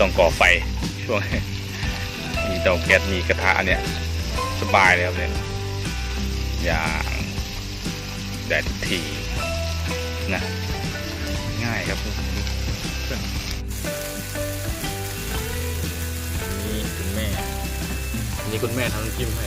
ต้องก่อไฟช่วงมีเตาแก๊สมีกระทะเนี่ยสบายเลยครับเนี่ยอย่างแดดทีนะง่ายครับนนี่คุณแม่ นี่คุณแม่ทำน้ำจิ้มให้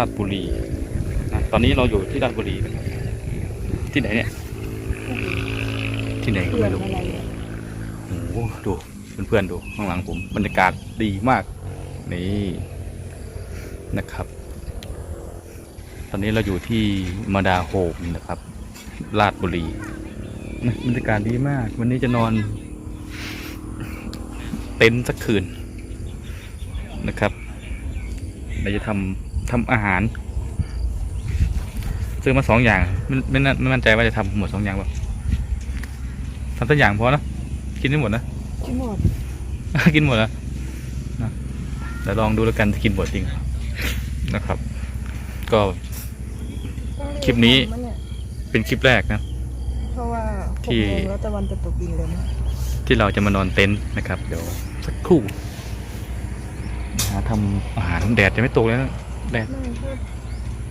ราชบุรีนะตอนนี้เราอยู่ที่ราชบุรีนะครับที่ไหนเนี่ย ที่ไหนก็เพื่อไม่นรู้อะไรเนี่ยโอ้โหดูเพื่อนๆดูข้างหลังผมบรรยากาศดีมาก นี่นะครับ ตอนนี้เราอยู่ที่มาดาโฮมนะครับราชบุรีนะบรรยากาศดีมาก วันนี้จะนอน เต็นท์สักคืนนะครับเราจะทำ ทำอาหาร ซื้อมาสองอย่างไม่ไม่น่าไม่มั่นใจว่าจะทำหมดสองอย่างป่ะทำสักอย่างพอนะกินได้หมดนะชิหมด กินหมดแล้วนะเดี๋ยวลองดูแล้วกันจะกินหมดจริงนะครับ ก็คลิปนี้มัเยเป็นคลิปแรกนะเพราะว่าหที่กโมงแล้วตะวันจะตกดินเลยนะที่เราจะมานอนเต็นท์นะครับ เดี๋ยวสักครู่หาทำอาหารแดดจะไม่ตกเลยนะ แดดไม่ก็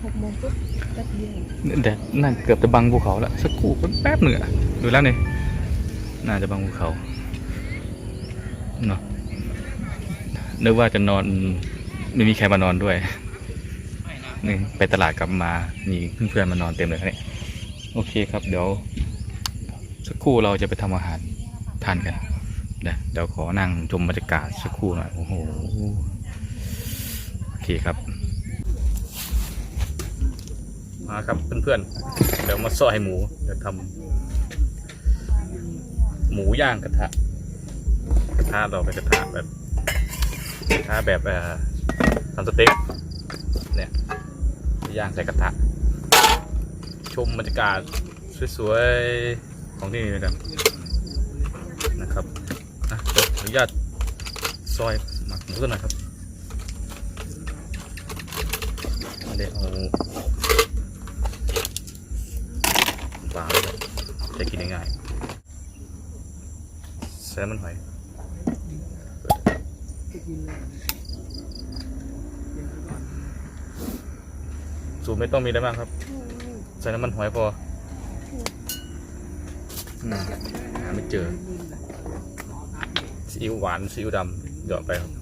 หกโมงปุ๊บแป๊บเดียวแดดน่าเกือบจะบังภูเขาแล้วสักครู่แป๊บหนึ่งอะดูแล้วเนี่ยน่าจะบังภูเขาเนาะนึกว่าจะนอนไม่มีใครมานอนด้วยนี่ไปตลาดกลับมามีเพื่อนๆมานอนเต็มเลยครับเนี่ยโอเคครับเดี๋ยว สักครู่เราจะไปทำอาหารทานกันเดี๋ยวเดี๋ยวขอนั่งชมบรรยากาศสักครู่หน่อยโอ้โหโอเคครับ มาครับเพื่อนๆ เดี๋ยวมาซอยหมูเดี๋ยวทำหมูย่างกระทะ กระทะเราเป็นกระทะแบบกระทะแบบเอ่อทำสเต็กเนี่ยย่างใส่กระทะ ชมบรรยากาศสวยๆของที่นี่เลยกันนะครับนะเดี๋ยวขออนุญาตซอยหมักหมูกันหน่อยครับเดี๋ยวเอา ปลาเลยจะกินง่าย ๆใส่มันหอยสูตรไม่ต้องมีได้มากครับ ใส่น้ำมันหอยพอหาไม่เจอซีอิ๊วหวานซีอิ๊วดำหยอดไปครับ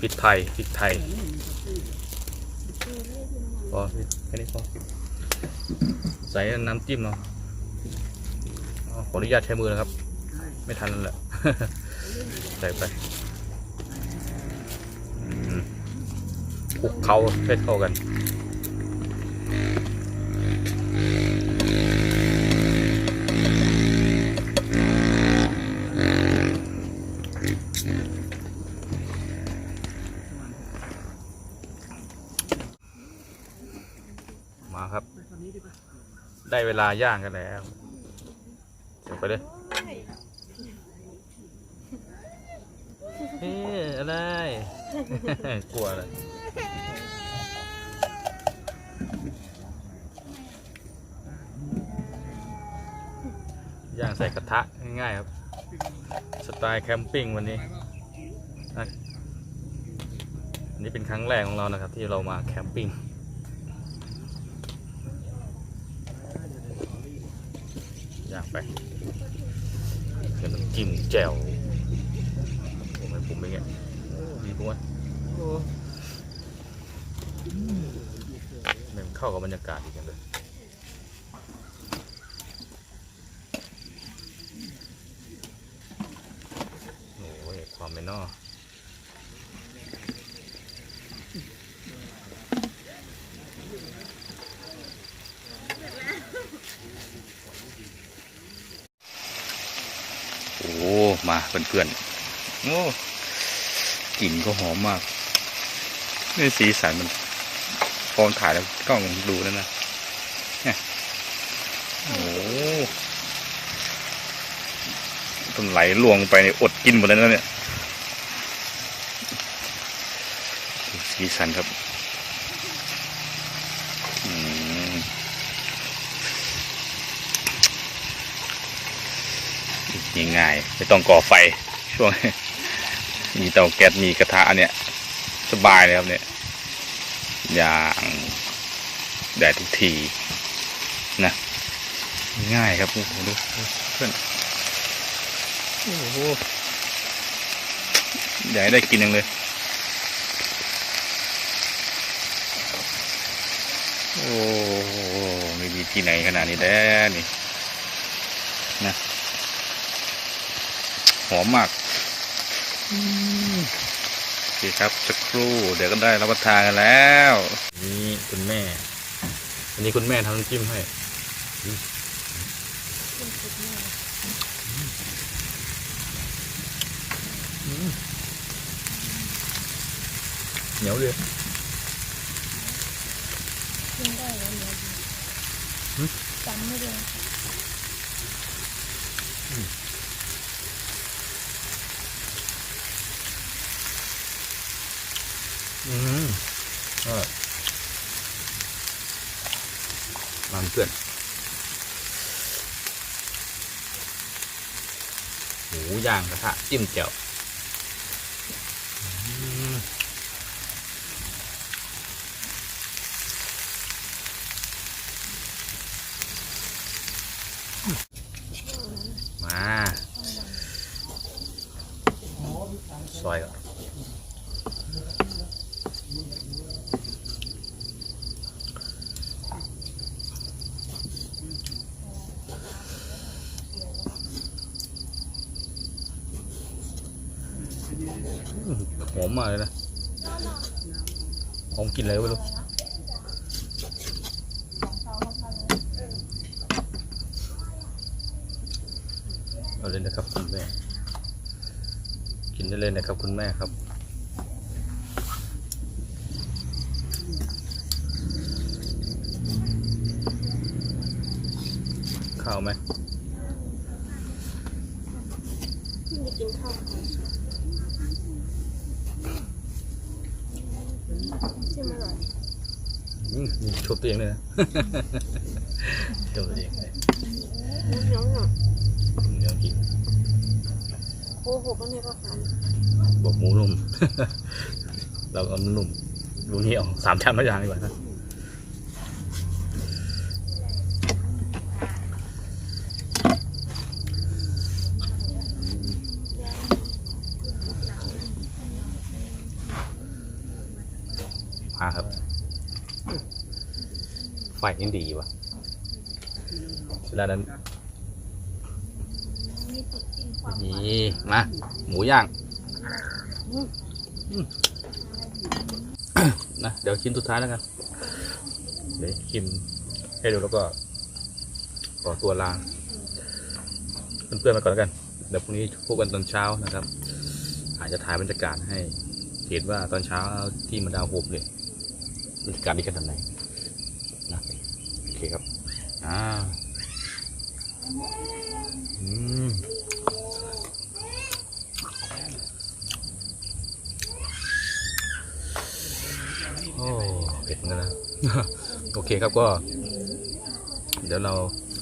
พริกไทยพริกไทยพอแค่นี้พอใส่น้ำจิ้มเนาะขออนุญาตใช้มือนะครับ ไม่ทันแล้วแหละใส่ไปคลุกเขาให้เข้ากัน เวลาย่างกันแล้วเดี๋ยวไปเลยเฮ้ยอะไร กลัวเลยย่างใส่กระทะง่ายๆครับ สไตล์แคมปิ้งวันนี้นะอันนี้เป็นครั้งแรกของเรานะครับ ที่เรามาแคมปิ้ง ย่ากไปเดี๋ยวน้ำจิ้มแจ่วผมให้ผมเป็นไงโอ้ดีปุ๊บเข้ากับบรรยากาศอีกอย่างเลยโอ้ยความไม่นอโอ้มา เพื่อนๆโอ้กลิ่นก็หอมมากนี่สีสันมันฟอถ่ายแล้วกล้องดูแล้วนะนะโอ้ต้นไหลลวงไปเนี่ยอดกินหมดแล้วเนี่ย สีสันครับ ง่ายๆไม่ต้องก่อไฟช่วง มีเตาแก๊สมีกระทะเนี่ยสบายเลยครับเนี่ยอย่างได้ทุกทีนะง่ายครับโอ้โหดูเพื่อนโอ้โหอยากให้ได้กินยังเลยโอ้โหไม่มีที่ไหนขนาดนี้แล้วนี่นะ หอมมากอืมโอเคครับสักครู่เดี๋ยวก็ได้รับประทานกันแล้ว นี่คุณแม่ อันนี้คุณแม่ทำน้ำจิ้มให้อืมเหนียวเลยกินได้แล้วเนี่ยหึจำไม่ได้ อืมก็มันเพื่อนหมูย่างกระทะจิ้มแจ่วอืมมาซอยก่อน หอ มมากเลยนะหอมกลินอะไรไม่รู้เอาเลยนะครับคุณแม่ กินได้เลยนะครับคุณแม่ครับข้าวไหมกินข้าวชิมอร่อย อืมมี ชมตัวเองเลยนะชมตัวเองเลยเหนียวหน่อยเดี๋ยวกินโอ้โหก็ในก็ฟันบอกหมูนุ่ม เราเอานุ่มดูนี่เอาสามชั้นไม่ยางดีกว่านะมาครับ ไฟนี่ดีว่ะเวลานั้นนี่มาหมูย่างนะเดี๋ยวชิ้นสุดท้ายแล้วกันเดี๋ยวกินให้ดูแล้วก็ขอตัวลาเพื่อนๆมาก่อนแล้วกัน เดี๋ยวพรุ่งนี้พบกันตอนเช้านะครับ อาจจะถ่ายบรรยากาศให้ เห็นว่าตอนเช้าที่มาดาวโฮบเนี่ยบรรยากาศดีขนาดไหนนะโอ เคครับอ่าอืมโอ้เผ็ดเหมือนกันนะ โอเคครับก็ เดี๋ยวเรา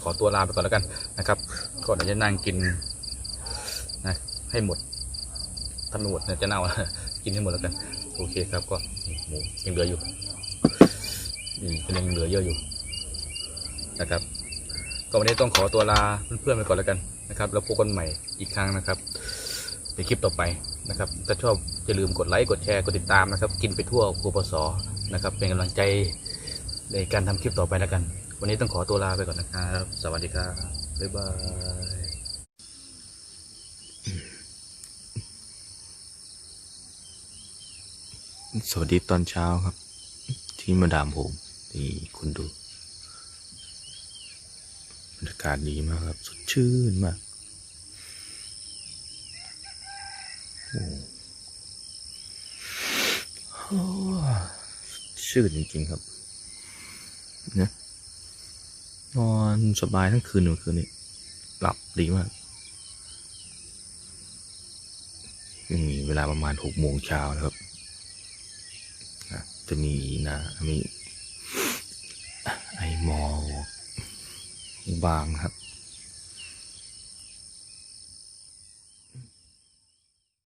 ขอตัวลาไปก่อนแล้วกันนะครับก็เดี๋ยวจะนั่งกินนะให้หมดถ้าไม่หมดเนี่ยจะเน่ากินให้หมดแล้วกัน โอเคครับก็นี่หมูยังเหลืออยู่นี่เป็นยังเหลือเยอะอยู่ นะครับ ก็วันนี้ต้องขอตัวลาเพื่อนๆไปก่อนแล้วกันนะครับแล้วพบกันใหม่อีกครั้งนะครับในคลิปต่อไปนะครับ ถ้าชอบอย่าลืมกดไลค์กดแชร์กดติดตามนะครับ กินไปทั่วครัวปสนะครับ เป็นกำลังใจในการทำคลิปต่อไปแล้วกัน วันนี้ต้องขอตัวลาไปก่อนนะครับ สวัสดีครับบ๊ายบายสวัสดีตอนเช้าครับ ที่มาดามผมนี่คุณดู บรรยากาศดีมากครับ สดชื่นมากโอ้โหชื่นจริงๆครับนะนอนสบายทั้งคืนเมื่อคืนนี้หลับดีมากนี่เวลาประมาณหกโมงเช้าแล้วครับจะมีนะมีไอหมอก บางครับ